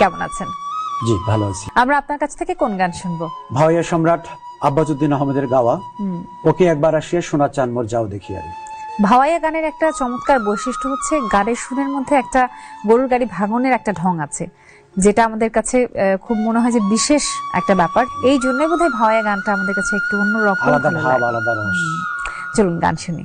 কেমন আছেন? জি ভালো আছি। আমরা আপনার কাছ থেকে কোন গান শুনব? ভাওয়াইয়া সম্রাট আব্বাসুদ্দিন আহমেদের গাওয়া। ওকে একবার আসিয়ে শোনা চান মোর যাও দেখি আরে। ভাওয়াইয়া গানের একটা চমৎকার বৈশিষ্ট্য হচ্ছে গানের সুরের মধ্যে একটা গরুর গাড়ি ভাঙনের একটা ঢং আছে যেটা আমাদের কাছে খুব মনে হয় যে বিশেষ একটা ব্যাপার। এই জন্যই বোধহয় ভাওয়াইয়া গানটা আমাদের কাছে একটু অন্যরকম আলাদা ভাব আলাদা রস। চলুন গান শুনি।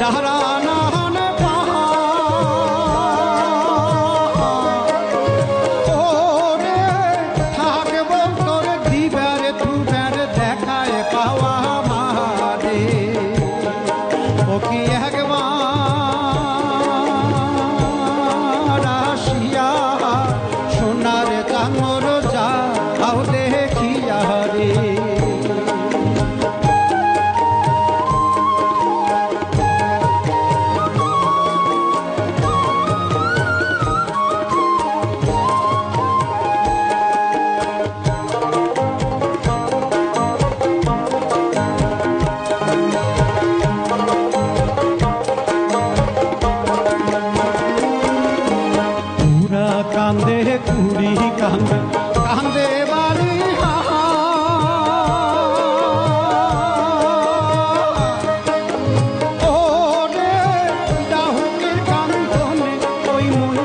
ডারানান কুড়ি কান্দে কান্দে বাড়ি ওরে ডাহুকের কান্দনে ওই মন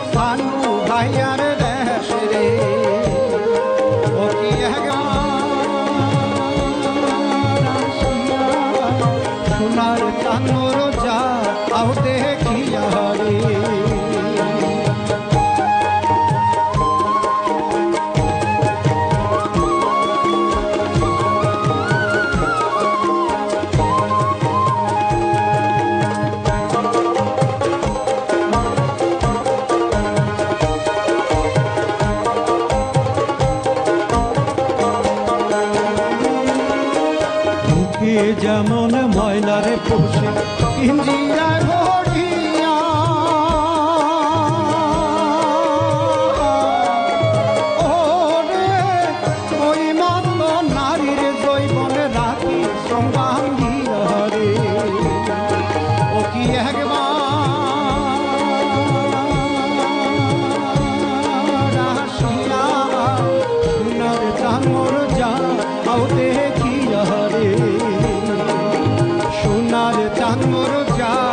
যেমন ময়লারে পোষে ইঞ্জিয়ার রাখি সম্ভাঙ্গিয়া রে। ও কি এক সোনার চাঙর যা।